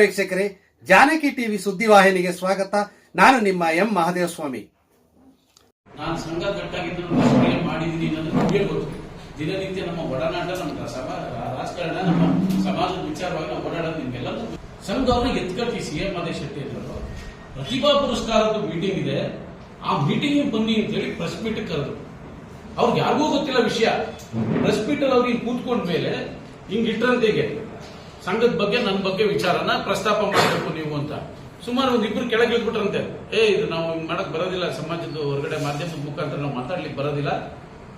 ವೀಕ್ಷಕರೇ. ಜಾನಕಿ ಟಿವಿ ಸುದ್ದಿವಾಹಿನಿಗೆ ಸ್ವಾಗತ. ನಾನು ನಿಮ್ಮ ಎಂ ಮಹಾದೇವ ಸ್ವಾಮಿ ನಾನು ಸಂಘ ಕಟ್ಟಾಗಿದ್ದು ಪ್ರಶ್ನೆ ಮಾಡಿದ್ದೀನಿ ಅನ್ನೋದು ನಿಮಗೆ ಗೊತ್ತು ನಮ್ಮ ಒಡನಾಟ, ನಮ್ಮ ಸಭಾ ರಾಜಕಾರಣ, ನಮ್ಮ ಸಮಾಜದ ವಿಚಾರವಾಗಿ ನಾವು ಓಡಾಡೋದು ನಿಮ್ಗೆಲ್ಲ ಸಂಘವನ್ನು ಎತ್ಕಟ್ಟಿ ಸಿ ಎಂ ಆದೇಶ್ ಶೆಟ್ಟಿ ಅಂದ್ರು ಪ್ರತಿಭಾ ಪುರಸ್ಕಾರದ ಮೀಟಿಂಗ್ ಇದೆ. ಆ ಮೀಟಿಂಗ್ ಬನ್ನಿ ಅಂತ ಹೇಳಿ ಪ್ರೆಸ್ ಮೀಟ್ ಕರೆದ್ರು. ಅವ್ರಿಗೆ ಯಾರಿಗೂ ಗೊತ್ತಿಲ್ಲ ವಿಷಯ. ಪ್ರೆಸ್ ಮೀಟ್ ಅಲ್ಲಿ ಅವ್ರಿಗೆ ಕೂತ್ಕೊಂಡ ಮೇಲೆ ಹಿಂಗ್ ಇಟ್ರಂತೆಗೆ ಸಂಘದ ಬಗ್ಗೆ ನನ್ನ ಬಗ್ಗೆ ವಿಚಾರನ ಪ್ರಸ್ತಾಪ ಮಾಡಬೇಕು ನೀವು ಅಂತ. ಸುಮಾರು ಒಂದ್ ಇಬ್ರು ಕೆಳಗೆ ಇಳ್ಬಿಟ್ರಂತೆ. ಏ, ಇದು ನಾವು ಮಾಡಕ್ ಬರೋದಿಲ್ಲ ಸಮಾಜದ ಹೊರಗಡೆ ಮಾಧ್ಯಮದ ಮುಖಾಂತರ ನಾವು ಮಾತಾಡ್ಲಿಕ್ಕೆ ಬರೋದಿಲ್ಲ.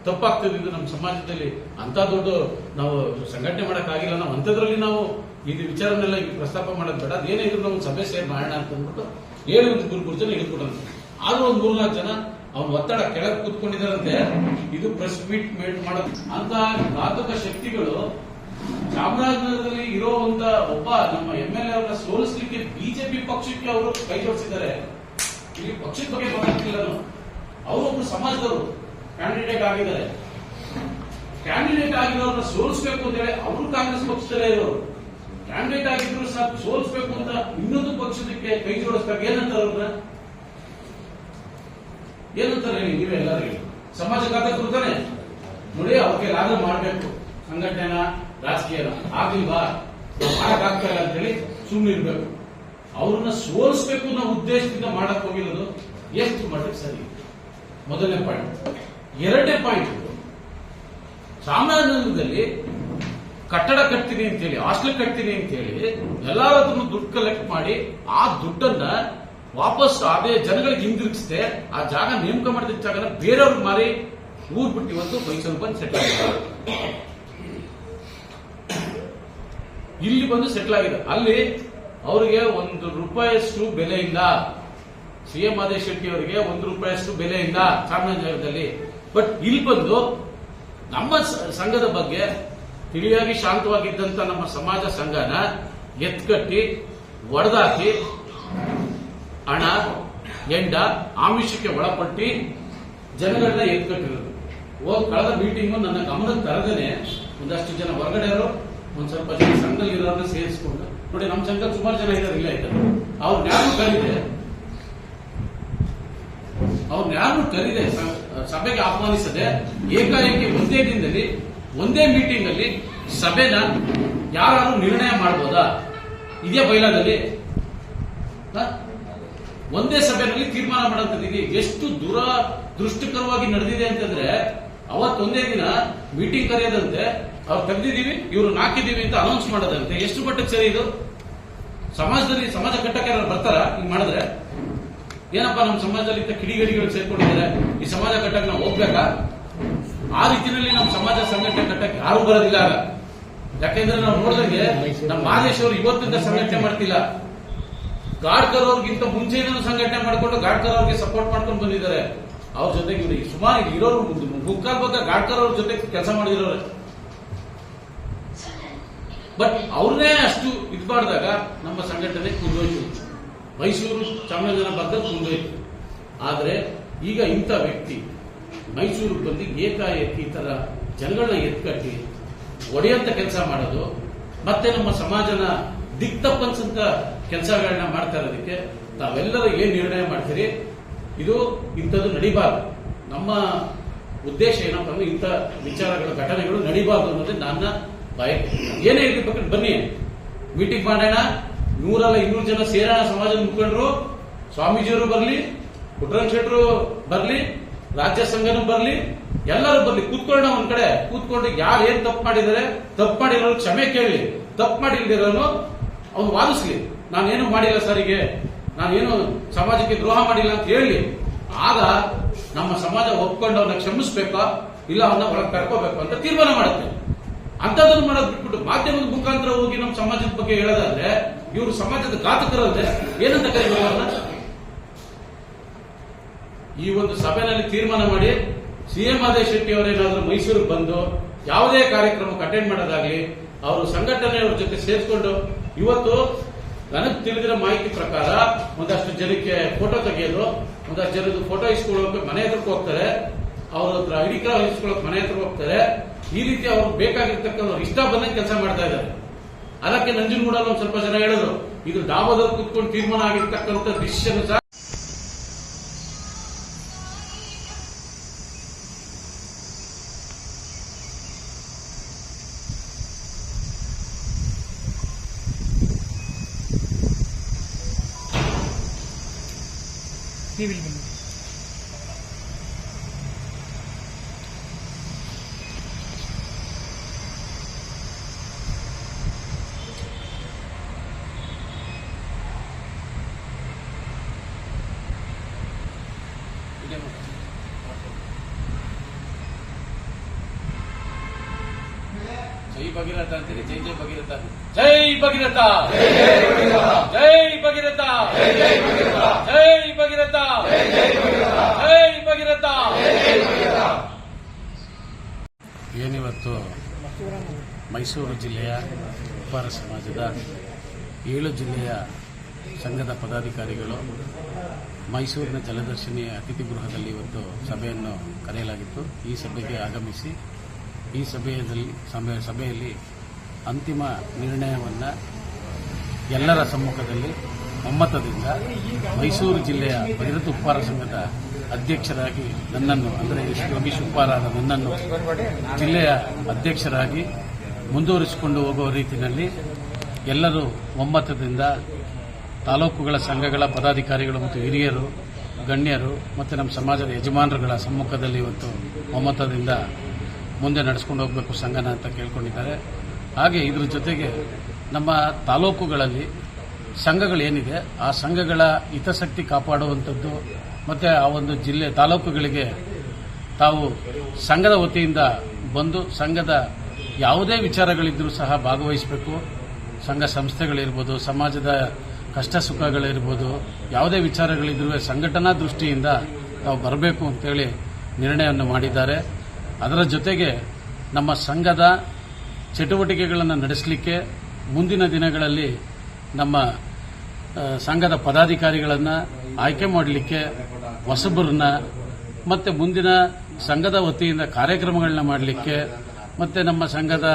ತಪ್ಪಾಗ್ತದೆ ಇದು ನಮ್ಮ ಸಮಾಜದಲ್ಲಿ. ಅಂತ ದೊಡ್ಡ ನಾವು ಸಂಘಟನೆ ಮಾಡಕ್ ಆಗಿಲ್ಲ. ನಾವು ಅಂಥದ್ರಲ್ಲಿ ನಾವು ಇದು ವಿಚಾರನೆಲ್ಲ ಈಗ ಪ್ರಸ್ತಾಪ ಮಾಡೋದು ಬೇಡ. ಅದೇನೇ ಇದ್ರು ನಾವು ಸಭೆ ಸೇರ್ ಮಾಡೋಣ ಅಂತ ಅಂದ್ಬಿಟ್ಟು ಏನು ಒಂದು ಗುರು ಗುರು ಜನ ಇಳ್ಬಿಟ್ರಂತೆ. ಆದ್ರೂ ಒಂದು ಮೂರ್ನಾಲ್ಕು ಜನ ಅವ್ನ ಒತ್ತಡ ಕೆಳಗೆ ಕೂತ್ಕೊಂಡಿದಾರಂತೆ ಇದು ಪ್ರೆಸ್ ಮೀಟ್ ಮೇಟ್ ಮಾಡೋದು. ಅಂತ ಘಾತಕ ಶಕ್ತಿಗಳು ಚಾಮರಾಜನಗರದಲ್ಲಿ ಇರುವಂತ ಒಬ್ಬ ನಮ್ಮ ಎಂ ಎಲ್ ಎ ಅವರನ್ನ ಸೋಲಿಸಲಿಕ್ಕೆ ಬಿಜೆಪಿ ಪಕ್ಷಕ್ಕೆ ಅವರು ಕೈ ಜೋಡಿಸಿದ್ದಾರೆ. ಇಲ್ಲಿ ಪಕ್ಷದ ಬಗ್ಗೆ ಮಾತಾಡ್ತಿಲ್ಲ ಅವರೊಬ್ರು ಸಮಾಜದವರು ಕ್ಯಾಂಡಿಡೇಟ್ ಆಗಿದ್ದಾರೆ. ಕ್ಯಾಂಡಿಡೇಟ್ ಆಗಿರೋರನ್ನ ಸೋಲಿಸಬೇಕು ಅಂತ ಹೇಳಿ ಅವರು ಕಾಂಗ್ರೆಸ್ ಪಕ್ಷದಲ್ಲೇ ಇರೋರು. ಕ್ಯಾಂಡಿಡೇಟ್ ಆಗಿದ್ರು ಸಹ ಸೋಲಿಸಬೇಕು ಅಂತ ಇನ್ನೊಂದು ಪಕ್ಷದಕ್ಕೆ ಕೈ ಜೋಡಿಸ್ಬೇಕು. ಏನಂತಾರೆ ಅವ್ರನ್ನ? ಏನಂತಾರೆ ನೀವೇ ಎಲ್ಲರೂ ಹೇಳಿ ಸಮಾಜ ಕಾರ್ಯಕರ್ತರು ತಾನೆ. ನೋಡಿ ಅವ್ರಿಗೆ ಲಾಭ ಮಾಡಬೇಕು. ಸಂಘಟನೆನ ರಾಜಕೀಯನ ಆಗ್ಲಿಲ್ವಾ ನಾವು ಮಾಡಕ್ಕಾಗ್ತಾ ಇಲ್ಲ ಅಂತ ಹೇಳಿ ಸುಮ್ಮನೆ ಇರ್ಬೇಕು. ಅವ್ರನ್ನ ಸೋಲಿಸ್ಬೇಕು ಅನ್ನೋ ಉದ್ದೇಶದಿಂದ ಮಾಡಕ್ ಹೋಗಿರೋದು ಎಷ್ಟು ಮಟ್ಟಕ್ಕೆ ಸರಿ? ಮೊದಲನೇ ಪಾಯಿಂಟ್ ಎರಡನೇ ಪಾಯಿಂಟ್ ಚಾಮರಾಜನಗರದಲ್ಲಿ ಕಟ್ಟಡ ಕಟ್ತೀನಿ ಅಂತೇಳಿ, ಹಾಸ್ಟೆಲ್ ಕಟ್ತೀನಿ ಅಂತ ಹೇಳಿ ಹತ್ರನು ದುಡ್ಡು ಕಲೆಕ್ಟ್ ಮಾಡಿ ಆ ದುಡ್ಡನ್ನ ವಾಪಸ್ ಅದೇ ಜನಗಳಿಗೆ ಹಿಂದಿರುಗಿಸ್ದೆ, ಆ ಜಾಗ ನೇಮಕ ಮಾಡಿದ ಜಾಗನ ಬೇರೆಯವ್ರಿಗೆ ಮಾರಿ ಊರ್ ಬಿಟ್ಟು ಇವತ್ತು ಮೈಸೂರು ಬಂದು ಸೆಟ್ಲ್ ಇಲ್ಲಿ ಬಂದು ಸೆಟ್ಲ್ ಆಗಿದೆ. ಅಲ್ಲಿ ಅವರಿಗೆ ಒಂದು ರೂಪಾಯಿಯಷ್ಟು ಬೆಲೆ ಇಲ್ಲ. ಸಿ ಎಂ ಶೆಟ್ಟಿ ಅವರಿಗೆ ಒಂದು ರೂಪಾಯಿಯಷ್ಟು ಬೆಲೆ ಇಲ್ಲ ಚಾಮರಾಜನಗರದಲ್ಲಿ ಬಟ್ ಇಲ್ಲಿ ಬಂದು ನಮ್ಮ ಸಂಘದ ಬಗ್ಗೆ ತಿಳಿಯಾಗಿ ಶಾಂತವಾಗಿದ್ದಂತ ನಮ್ಮ ಸಮಾಜ ಸಂಘನ ಎತ್ಕಟ್ಟಿ, ಒಡೆದಾಕಿ, ಹಣ, ಎಂಡ, ಆಮಿಷಕ್ಕೆ ಒಳಪಟ್ಟಿ ಜನಗಳನ್ನ ಎತ್ಕಟ್ಟಿರೋದು. ಹೋಗ್ ಕಳೆದ ಮೀಟಿಂಗು ನನ್ನ ಗಮನಕ್ಕೆ ತರದೇನೆ ಒಂದಷ್ಟು ಜನ ಹೊರಗಡೆಯವರು ಒಂದ್ ಸ್ವಲ್ಪ ಜನ ಸಂಘದಲ್ಲಿ ಇರೋರನ್ನ ಸೇರಿಸ್ಕೊಂಡು. ನೋಡಿ ನಮ್ಮ ಸಂಘದಲ್ಲಿ ಸುಮಾರು ಜನ ಇದ್ದಾರೆ ಇಲ್ಲ ಇದ್ದಾರೆ ಅವ್ರನ್ನ ಯಾರು ಕರೀದೆ ಅವ್ರನ್ನ ಯಾರು ಕರೀದೆ ಸಭೆಗೆ ಆಹ್ವಾನಿಸದೆ ಏಕಾಏಕಿ ಒಂದೇ ದಿನದಲ್ಲಿ, ಒಂದೇ ಮೀಟಿಂಗ್ ಅಲ್ಲಿ ಸಭೆನ ಯಾರು ನಿರ್ಣಯ ಮಾಡಬಹುದಾ ಇದೇ ಬೈಲಾದಲ್ಲಿ? ಒಂದೇ ಸಭೆಯಲ್ಲಿ ತೀರ್ಮಾನ ಮಾಡೋಂಥದ್ದು ಇದು ಎಷ್ಟು ದುರ ದೃಷ್ಟಕರವಾಗಿ ನಡೆದಿದೆ ಅಂತಂದ್ರೆ, ಅವತ್ತೊಂದೇ ದಿನ ಮೀಟಿಂಗ್ ಕರೆಯೋದಂತೆ ಅವ್ರು ತೆಗ್ದಿದೀವಿ ಇವರು ನಾಕಿದ್ದೀವಿ ಅಂತ ಅನೌನ್ಸ್ ಮಾಡೋದಂತೆ. ಎಷ್ಟು ಮಟ್ಟಕ್ಕೆ ಸರಿ ಇದು? ಸಮಾಜದಲ್ಲಿ ಸಮಾಜ ಕಟ್ಟಕ್ಕೆ ಬರ್ತಾರ? ಹಿಂಗ್ ಮಾಡಿದ್ರೆ? ಏನಪ್ಪ ನಮ್ಮ ಸಮಾಜದಲ್ಲಿ ಕಿಡಿಗಡಿಗಳು ಸೇರ್ಕೊಂಡಿದ್ದಾರೆ? ಈ ಸಮಾಜ ಕಟ್ಟಕ್ಕೆ ನಾವು ಹೋಗ್ಬೇಕಾ ಆ ರೀತಿಯಲ್ಲಿ ನಮ್ಮ ಸಮಾಜ ಸಂಘಟನೆ ಕಟ್ಟಕ್ಕೆ ಯಾರು ಬರೋದಿಲ್ಲ ಯಾಕೆಂದ್ರೆ ನಾವು ನೋಡಿದಂಗೆ ನಮ್ಮ ಮಾದೇಶ್ ಅವರು ಇವತ್ತಿಂದ ಸಂಘಟನೆ ಮಾಡ್ತಿಲ್ಲ. ಗಾಡ್ಕರ್ ಅವ್ರಿಗಿಂತ ಮುಂಚೆನೂ ಸಂಘಟನೆ ಮಾಡ್ಕೊಂಡು ಗಾಡ್ಕರ್ ಅವ್ರಿಗೆ ಸಪೋರ್ಟ್ ಮಾಡ್ಕೊಂಡು ಬಂದಿದ್ದಾರೆ. ಅವ್ರ ಜೊತೆಗೆ ಸುಮಾರು ಇರೋರು ಮುಕ್ಕಾಲ್ ಭಾಗ ಗಾಡ್ಕರ್ ಅವ್ರ ಜೊತೆ ಕೆಲಸ ಮಾಡಿದಿರೋರು ಬಟ್ ಅವ್ರನ್ನೇ ಅಷ್ಟು ಇದು ಮಾಡಿದಾಗ ನಮ್ಮ ಸಂಘಟನೆ ಕುಂದೋಯ್ತು. ಮೈಸೂರು ಚಾಮರಾಜನ ಭಾಗದ ಕುಂದೋಯ್ತು. ಆದರೆ ಈಗ ಇಂಥ ವ್ಯಕ್ತಿ ಮೈಸೂರು ಬಂದು ಏಕಾಏಕಿ ಈ ಥರ ಜನಗಳನ್ನ ಎತ್ಕಟ್ಟಿ ಒಡೆಯಂತ ಕೆಲಸ ಮಾಡೋದು, ಮತ್ತೆ ನಮ್ಮ ಸಮಾಜನ ದಿಕ್ತಪ್ಪನ್ಸಂತ ಕೆಲಸಗಳನ್ನ ಮಾಡ್ತಾ ಇರೋದಕ್ಕೆ ತಾವೆಲ್ಲರೂ ಏನು ನಿರ್ಣಯ ಮಾಡ್ತೀರಿ? ಇದು ಇಂಥದ್ದು ನಡಿಬಾರ್ದು. ನಮ್ಮ ಉದ್ದೇಶ ಏನಪ್ಪ ಅಂದ್ರೆ ಇಂಥ ವಿಚಾರಗಳು, ಘಟನೆಗಳು ನಡಿಬಾರ್ದು ಅನ್ನೋದೇ ನನ್ನ ಬಯಕೆ ಏನೇ ಪಕ್ಕ ಬನ್ನಿ. ಮೀಟಿಂಗ್ ಮಾಡೋಣ. ನೂರಲ್ಲ ಇನ್ನೂರು ಜನ ಸೇರೋಣ ಸಮಾಜದ ಮುಖಂಡರು. ಸ್ವಾಮೀಜಿಯವರು ಬರಲಿ ಪುಟ್ಟರಂಗ ಶೆಟ್ಟರು ಬರಲಿ, ರಾಜ್ಯ ಸಂಘನೂ ಬರಲಿ, ಎಲ್ಲರೂ ಬರ್ಲಿ. ಕೂತ್ಕೊಳ್ಳೋಣ ಒಂದ್ ಕಡೆ. ಕೂತ್ಕೊಂಡು ಯಾರು ಏನ್ ತಪ್ಪು ಮಾಡಿದರೆ ತಪ್ಪು ಮಾಡಿರೋರು ಕ್ಷಮೆ ಕೇಳಿ. ತಪ್ಪು ಮಾಡಿಲ್ದಿರೋನು ಅವ್ನು ವಾದಿಸ್ಲಿ. ನಾನೇನು ಮಾಡಿಲ್ಲ ಸರಿಗೆ ನಾನೇನು ಸಮಾಜಕ್ಕೆ ದ್ರೋಹ ಮಾಡಿಲ್ಲ ಅಂತ ಹೇಳಿ. ಆಗ ನಮ್ಮ ಸಮಾಜ ಒಪ್ಕೊಂಡು ಅವನ್ನ ಕ್ಷಮಿಸ್ಬೇಕಾ? ಇಲ್ಲ ಅವನ್ನ ಒಳಗೆ ಕರ್ಕೋಬೇಕು ಅಂತ ತೀರ್ಮಾನ ಮಾಡುತ್ತೆ. ಅಂತದನ್ನು ಮಾಡೋದು ಬಿಟ್ಬಿಟ್ಟು ಮಾಧ್ಯಮದ ಮುಖಾಂತರ ಹೋಗಿ ನಮ್ಮ ಸಮಾಜದ ಬಗ್ಗೆ ಹೇಳೋದಾದ್ರೆ, ಇವರು ಸಮಾಜದ ಘಾತಕರಲ್ಲದೆ ಏನಂತ ಕರಿಬೇಕು ಈ ಒಂದು ಸಭೆಯಲ್ಲಿ ತೀರ್ಮಾನ ಮಾಡಿ ಸಿಎಂ ಆದೇಶ್ ಶೆಟ್ಟಿ ಅವರೇನಾದ್ರೂ ಮೈಸೂರಿಗೆ ಬಂದು ಯಾವುದೇ ಕಾರ್ಯಕ್ರಮಕ್ಕೆ ಅಟೆಂಡ್ ಮಾಡೋದಾಗ್ಲಿ, ಅವರು ಸಂಘಟನೆಯವ್ರ ಜೊತೆ ಸೇರಿಸ್ಕೊಂಡು ಇವತ್ತು ನನಗೆ ತಿಳಿದಿರೋ ಮಾಹಿತಿ ಪ್ರಕಾರ ಒಂದಷ್ಟು ಜನಕ್ಕೆ ಫೋಟೋ ತೆಗೆಯೋದು, ಒಂದಷ್ಟು ಜನದ ಫೋಟೋ ಇಸ್ಕೊಳ್ಳೋಕೆ ಮನೆ ಹತ್ರಕ್ಕೆ ಹೋಗ್ತಾರೆ, ಅವ್ರ ಹತ್ರ ಐಡಿ ಕಾರ್ಡ್ ಇಸ್ಕೊಳ್ಳೋಕೆ ಮನೆ ಹತ್ರ ಹೋಗ್ತಾರೆ ಈ ರೀತಿ ಅವ್ರು ಬೇಕಾಗಿರ್ತಕ್ಕಂಥ ಇಷ್ಟ ಬಂದಂಗೆ ಕೆಲಸ ಮಾಡ್ತಾ ಇದ್ದಾರೆ. ಅದಕ್ಕೆ ನಂಜನಗೂಡ ಒಂದು ಸ್ವಲ್ಪ ಜನ ಹೇಳಿದ್ರು ಇದು ಡಾಬಾದಲ್ಲಿ ಕುತ್ಕೊಂಡು ತೀರ್ಮಾನ ಆಗಿರ್ತಕ್ಕಂಥ ಡಿಸಿಷನ್ ಸಹ ಜೈ ಭಗೀರಥ ಅಂತೀರಿ ಜೈ ಜೈ ಭಗೀರಥ ಜೈ ಭಗೀರಥ! ಜೈ ಭಗೀರಥ! ಜೈ ಭಗೀರಥ! ಜೈ ಭಗೀರಥ! ಏನಿವತ್ತು? ಮೈಸೂರು ಜಿಲ್ಲೆಯ ಉಪ್ಪಾರ ಸಮಾಜದ ಏಳು ಜಿಲ್ಲೆಯ ಸಂಘದ ಪದಾಧಿಕಾರಿಗಳು ಮೈಸೂರಿನ ಜಲದರ್ಶಿನಿ ಅತಿಥಿ ಗೃಹದಲ್ಲಿ ಇವತ್ತು ಸಭೆಯನ್ನು ಕರೆಯಲಾಗಿತ್ತು. ಈ ಸಭೆಗೆ ಆಗಮಿಸಿ ಈ ಸಭೆಯಲ್ಲಿ ಸಭೆ, ಸಭೆಯಲ್ಲಿ ಅಂತಿಮ ನಿರ್ಣಯವನ್ನು ಎಲ್ಲರ ಸಮ್ಮುಖದಲ್ಲಿ ಒಮ್ಮತದಿಂದ ಮೈಸೂರು ಜಿಲ್ಲೆಯ ಭೈರತ ಉಪ್ಪಾರ ಸಂಘದ ಅಧ್ಯಕ್ಷರಾಗಿ ನನ್ನನ್ನು, ಅಂದರೆ ಯೋಗೀಶ್ ಉಪ್ಪಾರಾದ ನನ್ನನ್ನು ಜಿಲ್ಲೆಯ ಅಧ್ಯಕ್ಷರಾಗಿ ಮುಂದುವರಿಸಿಕೊಂಡು ಹೋಗುವ ರೀತಿಯಲ್ಲಿ ಎಲ್ಲರೂ ಒಮ್ಮತದಿಂದ ತಾಲೂಕುಗಳ ಸಂಘಗಳ ಪದಾಧಿಕಾರಿಗಳು ಮತ್ತು ಹಿರಿಯರು, ಗಣ್ಯರು ಮತ್ತು ನಮ್ಮ ಸಮಾಜದ ಯಜಮಾನರುಗಳ ಸಮ್ಮುಖದಲ್ಲಿ ಇವತ್ತು ಒಮ್ಮತದಿಂದ ಮುಂದೆ ನಡೆಸ್ಕೊಂಡು ಹೋಗಬೇಕು ಸಂಘನ ಅಂತ ಕೇಳ್ಕೊಂಡಿದ್ದಾರೆ. ಹಾಗೆ ಇದ್ರ ಜೊತೆಗೆ ನಮ್ಮ ತಾಲೂಕುಗಳಲ್ಲಿ ಸಂಘಗಳೇನಿದೆ ಆ ಸಂಘಗಳ ಹಿತಾಸಕ್ತಿ ಕಾಪಾಡುವಂಥದ್ದು ಮತ್ತು ಆ ಒಂದು ಜಿಲ್ಲೆ, ತಾಲೂಕುಗಳಿಗೆ ತಾವು ಸಂಘದ ವತಿಯಿಂದ ಬಂದು ಸಂಘದ ಯಾವುದೇ ವಿಚಾರಗಳಿದ್ದರೂ ಸಹ ಭಾಗವಹಿಸಬೇಕು. ಸಂಘ ಸಂಸ್ಥೆಗಳಿರ್ಬೋದು, ಸಮಾಜದ ಕಷ್ಟ ಸುಖಗಳಿರ್ಬೋದು, ಯಾವುದೇ ವಿಚಾರಗಳಿದ್ರೂ ಸಂಘಟನಾ ದೃಷ್ಟಿಯಿಂದ ತಾವು ಬರಬೇಕು ಅಂತೇಳಿ ನಿರ್ಣಯವನ್ನು ಮಾಡಿದ್ದಾರೆ. ಅದರ ಜೊತೆಗೆ ನಮ್ಮ ಸಂಘದ ಚಟುವಟಿಕೆಗಳನ್ನು ನಡೆಸಲಿಕ್ಕೆ ಮುಂದಿನ ದಿನಗಳಲ್ಲಿ ನಮ್ಮ ಸಂಘದ ಪದಾಧಿಕಾರಿಗಳನ್ನು ಆಯ್ಕೆ ಮಾಡಲಿಕ್ಕೆ ಹೊಸಬರನ್ನ ಮತ್ತೆ ಮುಂದಿನ ಸಂಘದ ವತಿಯಿಂದ ಕಾರ್ಯಕ್ರಮಗಳನ್ನ ಮಾಡಲಿಕ್ಕೆ ಮತ್ತೆ ನಮ್ಮ ಸಂಘದ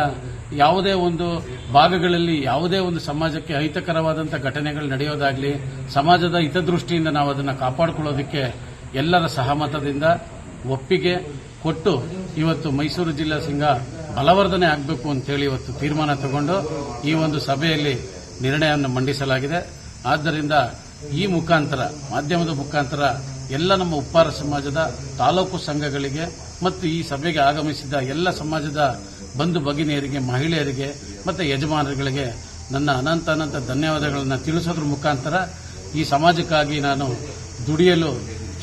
ಯಾವುದೇ ಒಂದು ಭಾಗಗಳಲ್ಲಿ ಯಾವುದೇ ಒಂದು ಸಮಾಜಕ್ಕೆ ಅಹಿತಕರವಾದಂಥ ಘಟನೆಗಳು ನಡೆಯೋದಾಗಲಿ, ಸಮಾಜದ ಹಿತದೃಷ್ಟಿಯಿಂದ ನಾವು ಅದನ್ನು ಕಾಪಾಡಿಕೊಳ್ಳೋದಕ್ಕೆ ಎಲ್ಲರ ಸಹಮತದಿಂದ ಒಪ್ಪಿಗೆ ಕೊಟ್ಟು ಇವತ್ತು ಮೈಸೂರು ಜಿಲ್ಲಾ ಸಂಘ ಬಲವರ್ಧನೆ ಆಗಬೇಕು ಅಂತೇಳಿ ಇವತ್ತು ತೀರ್ಮಾನ ತಗೊಂಡು ಈ ಒಂದು ಸಭೆಯಲ್ಲಿ ನಿರ್ಣಯವನ್ನು ಮಂಡಿಸಲಾಗಿದೆ. ಆದ್ದರಿಂದ ಈ ಮುಖಾಂತರ, ಮಾಧ್ಯಮದ ಮುಖಾಂತರ ಎಲ್ಲ ನಮ್ಮ ಉಪ್ಪಾರ ಸಮಾಜದ ತಾಲೂಕು ಸಂಘಗಳಿಗೆ ಮತ್ತು ಈ ಸಭೆಗೆ ಆಗಮಿಸಿದ ಎಲ್ಲ ಸಮಾಜದ ಬಂಧು ಭಗಿನಿಯರಿಗೆ, ಮಹಿಳೆಯರಿಗೆ ಮತ್ತು ಯಜಮಾನರುಗಳಿಗೆ ನನ್ನ ಅನಂತ ಅನಂತ ಧನ್ಯವಾದಗಳನ್ನು ತಿಳಿಸೋದ್ರ ಮುಖಾಂತರ ಈ ಸಮಾಜಕ್ಕಾಗಿ ನಾನು ದುಡಿಯಲು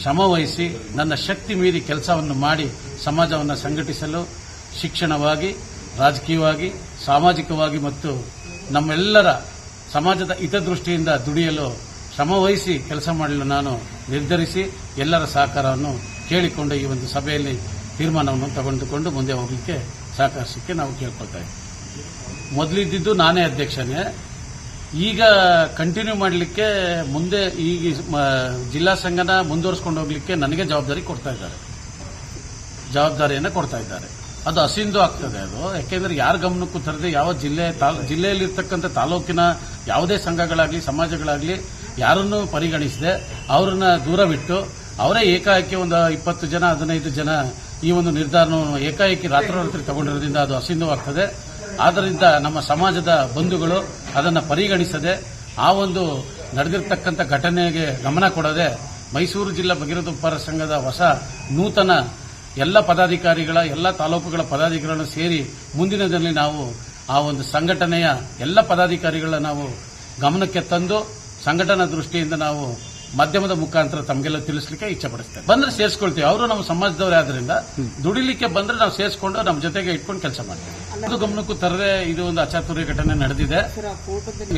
ಶ್ರಮವಹಿಸಿ ನನ್ನ ಶಕ್ತಿ ಮೀರಿ ಕೆಲಸವನ್ನು ಮಾಡಿ ಸಮಾಜವನ್ನು ಸಂಘಟಿಸಲು ಶಿಕ್ಷಣವಾಗಿ, ರಾಜಕೀಯವಾಗಿ, ಸಾಮಾಜಿಕವಾಗಿ ಮತ್ತು ನಮ್ಮೆಲ್ಲರ ಸಮಾಜದ ಹಿತದೃಷ್ಟಿಯಿಂದ ದುಡಿಯಲು ಶ್ರಮವಹಿಸಿ ಕೆಲಸ ಮಾಡಲು ನಾನು ನಿರ್ಧರಿಸಿ ಎಲ್ಲರ ಸಹಕಾರವನ್ನು ಕೇಳಿಕೊಂಡು ಈ ಒಂದು ಸಭೆಯಲ್ಲಿ ತೀರ್ಮಾನವನ್ನು ತಗೊಂಡುಕೊಂಡು ಮುಂದೆ ಹೋಗಲಿಕ್ಕೆ ಸಹಕರಿಸಲಿಕ್ಕೆ ನಾವು ಕೇಳ್ಕೊಳ್ತಾ ಇದ್ದೀವಿ. ಮೊದಲಿದ್ದಿದ್ದು ನಾನೇ ಅಧ್ಯಕ್ಷನೇ. ಈಗ ಕಂಟಿನ್ಯೂ ಮಾಡಲಿಕ್ಕೆ ಮುಂದೆ ಈಗ ಜಿಲ್ಲಾ ಸಂಘನ ಮುಂದುವರಿಸಿಕೊಂಡು ಹೋಗಲಿಕ್ಕೆ ನನಗೆ ಜವಾಬ್ದಾರಿ ಕೊಡ್ತಾ ಇದ್ದಾರೆ. ಜವಾಬ್ದಾರಿಯನ್ನು ಕೊಡ್ತಾ ಇದ್ದಾರೆ. ಅದು ಹಸಿಂದು ಆಗ್ತದೆ ಅದು. ಯಾಕೆಂದ್ರೆ ಯಾರ ಗಮನಕ್ಕೂ ತರದೆ ಯಾವ ಜಿಲ್ಲೆ ಜಿಲ್ಲೆಯಲ್ಲಿರ್ತಕ್ಕಂಥ ತಾಲೂಕಿನ ಯಾವುದೇ ಸಂಘಗಳಾಗಲಿ, ಸಮಾಜಗಳಾಗ್ಲಿ ಯಾರನ್ನೂ ಪರಿಗಣಿಸದೆ ಅವರನ್ನ ದೂರವಿಟ್ಟು ಅವರೇ ಏಕಾಏಕಿ ಒಂದು ಇಪ್ಪತ್ತು ಜನ, ಹದಿನೈದು ಜನ ಈ ಒಂದು ನಿರ್ಧಾರವನ್ನು ಏಕಾಏಕಿ ರಾತ್ರೋರಾತ್ರಿ ತಗೊಂಡಿರೋದ್ರಿಂದ ಅದು ಅಸಿಂಧವಾಗ್ತದೆ. ಆದ್ದರಿಂದ ನಮ್ಮ ಸಮಾಜದ ಬಂಧುಗಳು ಅದನ್ನು ಪರಿಗಣಿಸದೆ ಆ ಒಂದು ನಡೆದಿರ್ತಕ್ಕಂಥ ಘಟನೆಗೆ ಗಮನ ಕೊಡದೆ ಮೈಸೂರು ಜಿಲ್ಲಾ ಭಗೀರಥೋಪ್ಪಾರ ಸಂಘದ ಹೊಸ ನೂತನ ಎಲ್ಲ ಪದಾಧಿಕಾರಿಗಳ, ಎಲ್ಲ ತಾಲೂಕುಗಳ ಪದಾಧಿಕಾರಿಗಳನ್ನು ಸೇರಿ ಮುಂದಿನ ದಿನ ನಾವು ಆ ಒಂದು ಸಂಘಟನೆಯ ಎಲ್ಲ ಪದಾಧಿಕಾರಿಗಳ ನಾವು ಗಮನಕ್ಕೆ ತಂದು ಸಂಘಟನಾ ದೃಷ್ಟಿಯಿಂದ ನಾವು ಮಾಧ್ಯಮದ ಮುಖಾಂತರ ತಮಗೆಲ್ಲ ತಿಳಿಸ್ಲಿಕ್ಕೆ ಇಚ್ಛೆ ಪಡಿಸ್ತೇವೆ ಬಂದ್ರೆ ಸೇರಿಸ್ಕೊಳ್ತೀವಿ. ಅವರು ನಮ್ಮ ಸಮಾಜದವರೇ ಆದ್ರಿಂದ ದುಡಿಲಿಕ್ಕೆ ಬಂದ್ರೆ ನಾವು ಸೇರಿಸ್ಕೊಂಡು ನಮ್ಮ ಜೊತೆಗೆ ಇಟ್ಕೊಂಡು ಕೆಲಸ ಮಾಡ್ತೀವಿ. ಅದು ಗಮನಕ್ಕೂ ತರದೆ ಇದು ಒಂದು ಅಚಾತುರ್ಯ ಘಟನೆ ನಡೆದಿದೆ.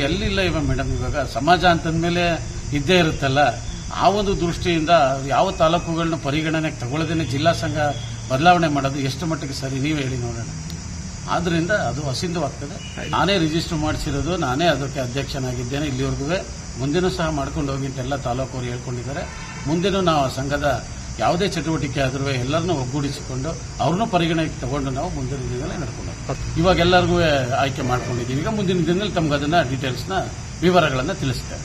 ಎಲ್ಲಿಲ್ಲ ಇವ ಮೇಡಮ್ ಇವಾಗ ಸಮಾಜ ಅಂತಂದ್ಮೇಲೆ ಇದ್ದೇ ಇರುತ್ತಲ್ಲ. ಆ ಒಂದು ದೃಷ್ಟಿಯಿಂದ ಯಾವ ತಾಲೂಕುಗಳನ್ನ ಪರಿಗಣನೆಗೆ ತಗೊಳ್ಳದೇನೆ ಜಿಲ್ಲಾ ಸಂಘ ಬದಲಾವಣೆ ಮಾಡೋದು ಎಷ್ಟು ಮಟ್ಟಿಗೆ ಸರಿ? ನೀವು ಹೇಳಿ ನೋಡೋಣ. ಆದ್ರಿಂದ ಅದು ಅಸಿಂಧವಾಗ್ತದೆ. ನಾನೇ ರಿಜಿಸ್ಟರ್ ಮಾಡಿಸಿರೋದು. ನಾನೇ ಅದಕ್ಕೆ ಅಧ್ಯಕ್ಷನಾಗಿದ್ದೇನೆ ಇಲ್ಲಿವರೆಗೂ. ಮುಂದಿನೂ ಸಹ ಮಾಡ್ಕೊಂಡು ಹೋಗಿ ಅಂತ ಎಲ್ಲ ತಾಲೂಕವರು ಹೇಳ್ಕೊಂಡಿದ್ದಾರೆ. ಮುಂದೆನೂ ನಾವು ಆ ಸಂಘದ ಯಾವುದೇ ಚಟುವಟಿಕೆ ಆದ್ರೂ ಎಲ್ಲರನ್ನೂ ಒಗ್ಗೂಡಿಸಿಕೊಂಡು ಅವ್ರನ್ನೂ ಪರಿಗಣನೆಗೆ ತಗೊಂಡು ನಾವು ಮುಂದಿನ ದಿನದಲ್ಲೇ ನಡ್ಕೊಂಡು ಇವಾಗೆಲ್ಲರಿಗೂ ಇವಾಗ ಎಲ್ಲರಿಗೂ ಆಯ್ಕೆ ಮಾಡ್ಕೊಂಡಿದ್ದೀವಿ. ಈಗ ಮುಂದಿನ ದಿನದಲ್ಲಿ ತಮ್ಗೆ ಅದನ್ನ ಡೀಟೇಲ್ಸ್ನ ವಿವರಗಳನ್ನು ತಿಳಿಸ್ತೇವೆ.